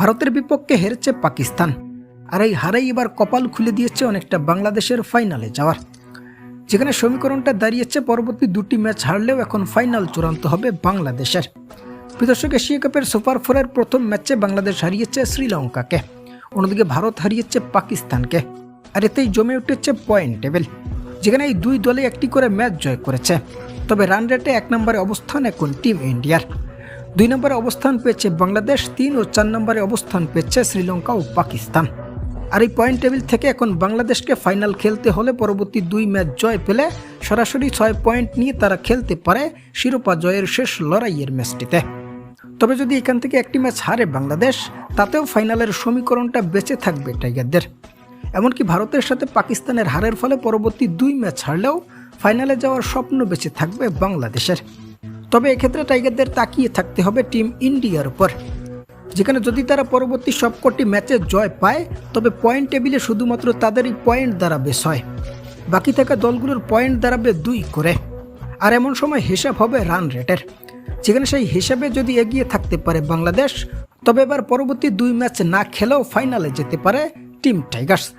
ভারতের বিপক্ষে হেরেছে পাকিস্তান। আর এই হারেই এবার কপাল খুলে দিয়েছে অনেকটা বাংলাদেশের ফাইনালে যাওয়ার। যেখানে সমীকরণটা দাঁড়িয়েছে, পরবর্তী দুটি ম্যাচ হারলেও এখন ফাইনাল চূড়ান্ত হবে বাংলাদেশের। বিদর্শক এশিয়া কাপের সুপার ফোরের প্রথম ম্যাচে বাংলাদেশ হারিয়েছে শ্রীলঙ্কাকে। অন্যদিকে ভারত হারিয়েছে পাকিস্তানকে। আর এতেই জমে উঠেছে পয়েন্ট টেবিল, যেখানে এই দুই দলে একটি করে ম্যাচ জয় করেছে। তবে রান রেটে এক নম্বরে অবস্থান এখন টিম ইন্ডিয়ার। দুই নম্বরে অবস্থান পেয়েছে বাংলাদেশ, তিন ও চার নম্বরে অবস্থান পেয়েছে শ্রীলঙ্কা ও পাকিস্তান। আর এই পয়েন্ট টেবিল থেকে এখন বাংলাদেশকে ফাইনাল খেলতে হলে পরবর্তী দুই ম্যাচ জয় পেলে সরাসরি ছয় পয়েন্ট নিয়ে তারা খেলতে পারে শিরোপা জয়ের শেষ লড়াইয়ের ম্যাচটিতে তবে যদি এখান থেকে একটি ম্যাচ হারে বাংলাদেশ, তাতেও ফাইনালের সমীকরণটা বেঁচে থাকবে টাইগারদের। এমনকি ভারতের সাথে পাকিস্তানের হারের ফলে পরবর্তী দুই ম্যাচ হারলেও ফাইনালে যাওয়ার স্বপ্ন বেঁচে থাকবে বাংলাদেশের। তবে এক্ষেত্রে টাইগারদের তাকিয়ে থাকতে হবে টিম ইন্ডিয়ার উপর। যেখানে যদি তারা পরবর্তী সবকটি ম্যাচে জয় পায়, তবে পয়েন্ট টেবিলে শুধুমাত্র তাদেরই পয়েন্ট দাঁড়াবে ছয়। বাকি থাকা দলগুলোর পয়েন্ট দাঁড়াবে দুই করে। আর এমন সময় হিসাব হবে রান রেটের। যেখানে সেই হিসাবে যদি এগিয়ে থাকতে পারে বাংলাদেশ, তবে এবার পরবর্তী দুই ম্যাচ না খেলেও ফাইনালে যেতে পারে টিম টাইগার্স।